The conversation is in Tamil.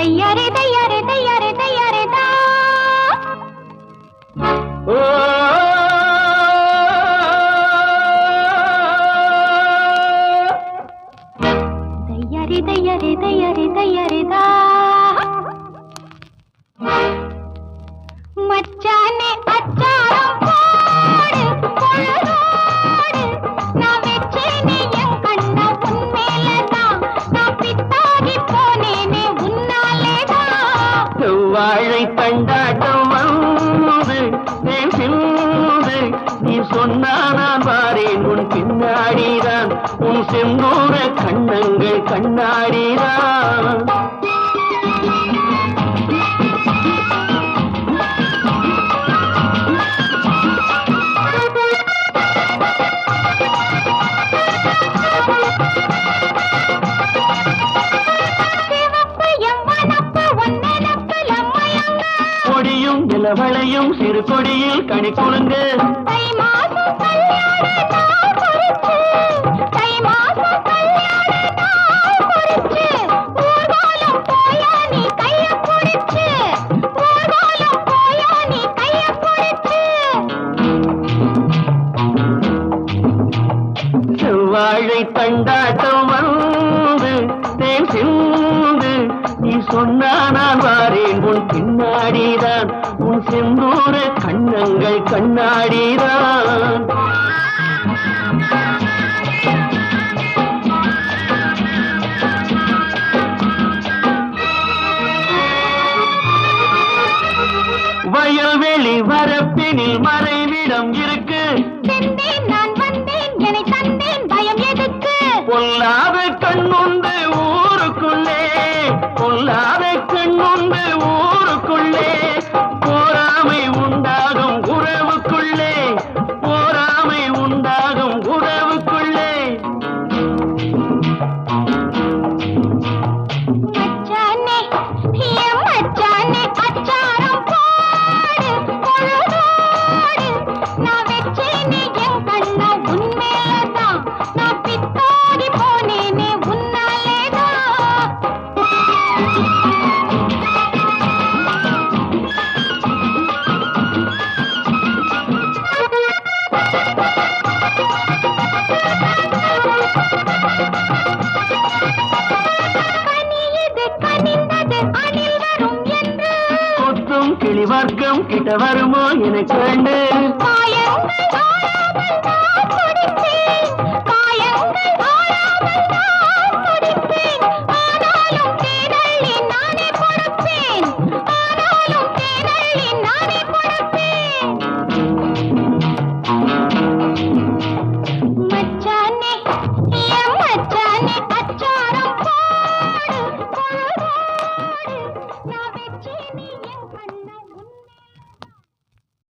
दैयारे दैयारे दैयारे दैयारे दा। ओ! दैयारे दैयारे दैयारे दा। வாழை தண்டாட்டம் வந்து தேன் சிந்து நீ சொன்னா நான் வாரேன் உன் பின்னாடிதான். உன் செந்தூர கண்ணங்கள் கண்ணாடிதான். Thank பிடிச்சு, ஊர்வலம் போயா நீ கையப் பிடிச்சு. செவ்வாழை தண்டாட்டம் வந்து தேன் சிந்து நீ சொன்னா நான் வாரேன் உன் பின்னாடிதான் உன் செந்தூர கண்ணங்கள் கண்ணாடிதான் வயல்வெளி வரப்பினில் மறைவிடம் இருக்கு. சென்றேன் நான் வந்தேன் என்னை தந்தேன் பயம் எதுக்கு? பொல்லாத கண்ணுண்டு கிளி வர்க்கம் கிட்ட வருமோ எனக்கு வேண்டு